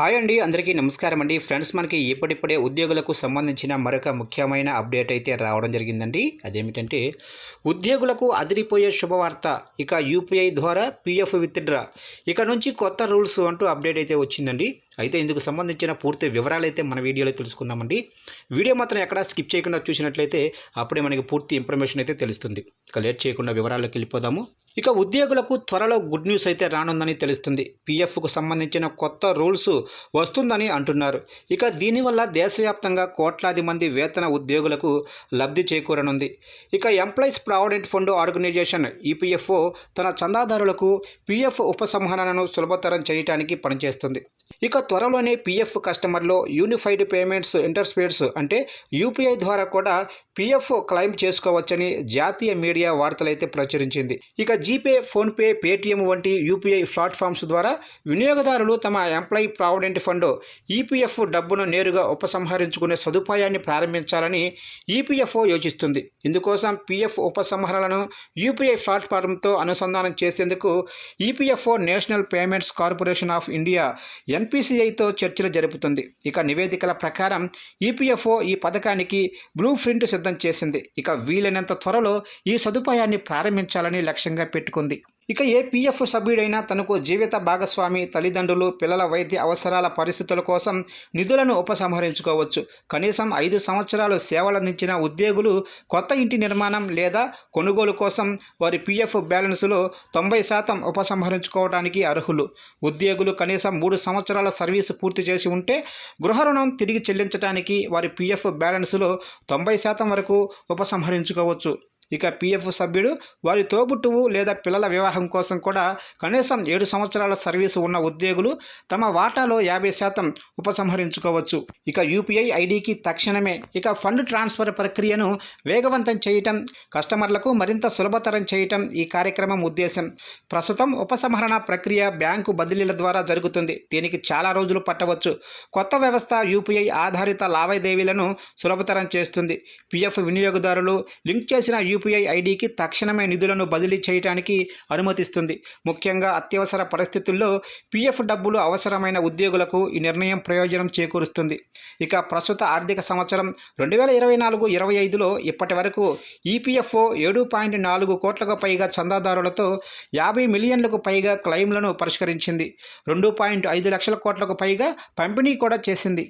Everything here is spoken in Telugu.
హాయ్ అండి అందరికీ నమస్కారం అండి. ఫ్రెండ్స్ మనకి ఇప్పటిప్పుడే ఉద్యోగులకు సంబంధించిన మరొక ముఖ్యమైన అప్డేట్ అయితే రావడం జరిగిందండి. అదేమిటంటే ఉద్యోగులకు అదిరిపోయే శుభవార్త ఇక యూపీఐ ద్వారా పీఎఫ్ విత్డ్రా. ఇక నుంచి కొత్త రూల్స్ అంటూ అప్డేట్ అయితే వచ్చిందండి. అయితే ఇందుకు సంబంధించిన పూర్తి వివరాలు అయితే మన వీడియోలో తెలుసుకుందామండి. వీడియో మాత్రం ఎక్కడా స్కిప్ చేయకుండా చూసినట్లయితే అప్పుడే మనకి పూర్తి ఇన్ఫర్మేషన్ అయితే తెలుస్తుంది. ఇక లేట్ చేయకుండా వివరాల్లోకి వెళ్ళిపోదాము. ఇక ఉద్యోగులకు త్వరలో గుడ్ న్యూస్ అయితే రానుందని తెలుస్తుంది. పీఎఫ్కు సంబంధించిన కొత్త రూల్స్ వస్తుందని అంటున్నారు. ఇక దీనివల్ల దేశవ్యాప్తంగా కోట్లాది మంది వేతన ఉద్యోగులకు లబ్ధి చేకూరనుంది. ఇక employees provident fund organization EPFO తన చందాదారులకు పీఎఫ్ ఉపసంహరణను సులభతరం చేయడానికి పనిచేస్తుంది. ఇక త్వరలోనే పీఎఫ్ కస్టమర్లో యూనిఫైడ్ పేమెంట్స్ ఇంటర్స్పేట్స్ అంటే యూపీఐ ద్వారా కూడా పీఎఫ్ క్లెయిమ్ చేసుకోవచ్చని జాతీయ మీడియా వార్తలైతే ప్రచురించింది. ఇక జీపే ఫోన్పే పేటీఎం వంటి యూపీఐ ప్లాట్ఫామ్స్ ద్వారా వినియోగదారులు తమ ఎంప్లాయీ ప్రావిడెంట్ ఫండ్ ఈపీఎఫ్ డబ్బును నేరుగా ఉపసంహరించుకునే సదుపాయాన్ని ప్రారంభించాలని ఈపీఎఫ్ఓ యోచిస్తుంది. ఇందుకోసం పీఎఫ్ ఉపసంహరణలను యూపీఐ ప్లాట్ఫామ్తో అనుసంధానం చేసేందుకు EPFO national payments corporation of India ఎన్పిసిఐతో చర్చలు జరుపుతుంది. ఇక నివేదికల ప్రకారం ఈపీఎఫ్ఓ ఈ పథకానికి బ్లూ ప్రింట్ సిద్ధం చేసింది. ఇక వీలైనంత త్వరలో ఈ సదుపాయాన్ని ప్రారంభించాలని లక్ష్యంగా పెట్టుకుంది. ఇక ఏ పీఎఫ్ సభ్యుడైనా తనకు జీవిత భాగస్వామి తల్లిదండ్రులు పిల్లల వైద్య అవసరాల పరిస్థితుల కోసం నిధులను ఉపసంహరించుకోవచ్చు. కనీసం ఐదు సంవత్సరాలు సేవలందించిన ఉద్యోగులు కొత్త ఇంటి నిర్మాణం లేదా కొనుగోలు కోసం వారి పీఎఫ్ బ్యాలెన్స్లో తొంభై శాతం ఉపసంహరించుకోవడానికి అర్హులు. ఉద్యోగులు కనీసం మూడు సంవత్సరాల సర్వీసు పూర్తి చేసి ఉంటే గృహ రుణం తిరిగి చెల్లించడానికి వారి పీఎఫ్ బ్యాలెన్స్లో తొంభై శాతం వరకు ఉపసంహరించుకోవచ్చు. ఇక పీఎఫ్ సభ్యుడు వారి తోబుట్టువు లేదా పిల్లల వివాహం కోసం కూడా కనీసం ఏడు సంవత్సరాల సర్వీసు ఉన్న ఉద్యోగులు తమ వాటాలో యాభై శాతం ఉపసంహరించుకోవచ్చు. ఇక యూపీఐ ఐడికి తక్షణమే ఇక ఫండ్ ట్రాన్స్ఫర్ ప్రక్రియను వేగవంతం చేయటం కస్టమర్లకు మరింత సులభతరం చేయటం ఈ కార్యక్రమం ఉద్దేశం. ప్రస్తుతం ఉపసంహరణ ప్రక్రియ బ్యాంకు బదిలీల ద్వారా జరుగుతుంది. దీనికి చాలా రోజులు పట్టవచ్చు. కొత్త వ్యవస్థ యూపీఐ ఆధారిత లావాదేవీలను సులభతరం చేస్తుంది. పీఎఫ్ వినియోగదారులు లింక్ చేసిన యూపీఐ ఐడికి తక్షణమే నిధులను బదిలీ చేయడానికి అనుమతిస్తుంది. ముఖ్యంగా అత్యవసర పరిస్థితుల్లో పీఎఫ్ డబ్బులు అవసరమైన ఉద్యోగులకు ఈ నిర్ణయం ప్రయోజనం చేకూరుస్తుంది. ఇక ప్రస్తుత ఆర్థిక సంవత్సరం రెండు వేల ఇరవై నాలుగు ఇరవై ఐదులో ఇప్పటి వరకు ఈపీఎఫ్ఓ ఏడు పాయింట్ నాలుగు కోట్లకు పైగా చందాదారులతో యాభై మిలియన్లకు పైగా క్లెయిమ్లను పరిష్కరించింది. రెండు పాయింట్ ఐదు లక్షల కోట్లకు పైగా పంపిణీ కూడా చేసింది.